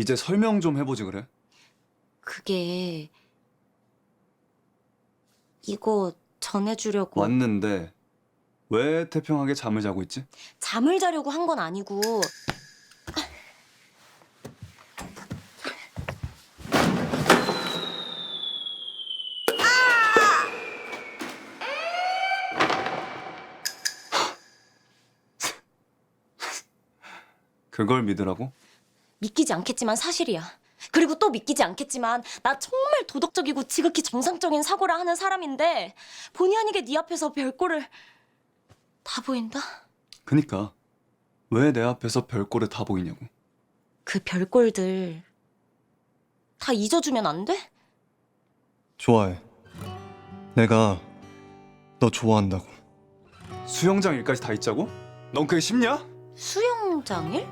이제 설명 좀 해보지 그래? 그게 이거 전해주려고 왔는데 왜 태평하게 잠을 자고 있지? 잠을 자려고 한 건 아니고 그걸 믿으라고? 믿기지 않겠지만 사실이야. 그리고 또 믿기지 않겠지만 나 정말 도덕적이고 지극히 정상적인 사고를 하는 사람인데 본의 아니게 네 앞에서 별꼴을 다 보인다? 그니까 왜 내 앞에서 별꼴을 다 보이냐고 그 별꼴들 다 잊어주면 안 돼? 좋아해. 내가 너 좋아한다고. 수영장 일까지 다 있자고? 넌 그게 쉽냐? 수영장일?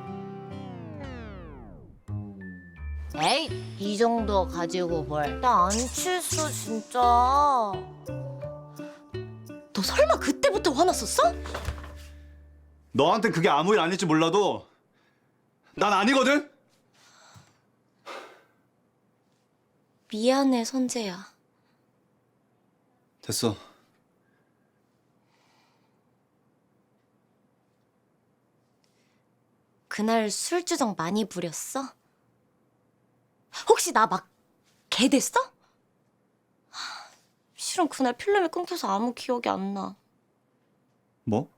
에이 이 정도 가지고 뭘 나 안 취했어 진짜 너 설마 그때부터 화났었어? 너한텐 그게 아무 일 아닐지 몰라도 난 아니거든? 미안해 선재야 됐어 그날 술주정 많이 부렸어? 혹시 나 막 개 됐어? 하, 실은 그날 필름이 끊겨서 아무 기억이 안 나. 뭐?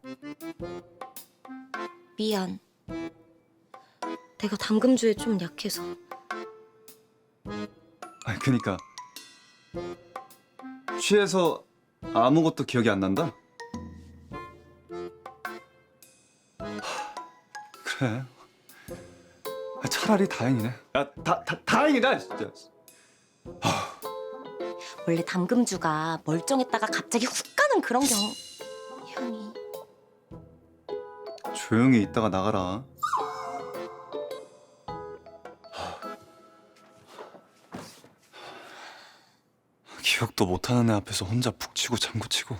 미안. 내가 담금주에 좀 약해서. 아니 그니까 취해서 아무것도 기억이 안 난다? 하, 그래 아, 차라리 다행이네. 야 다, 다, 다행이다 진짜. 원래 담금주가 멀쩡했다가 갑자기 훅 가는 그런 경... 향이... 조용히 있다가 나가라. 기억도 못하는 애 앞에서 혼자 푹 치고 장구치고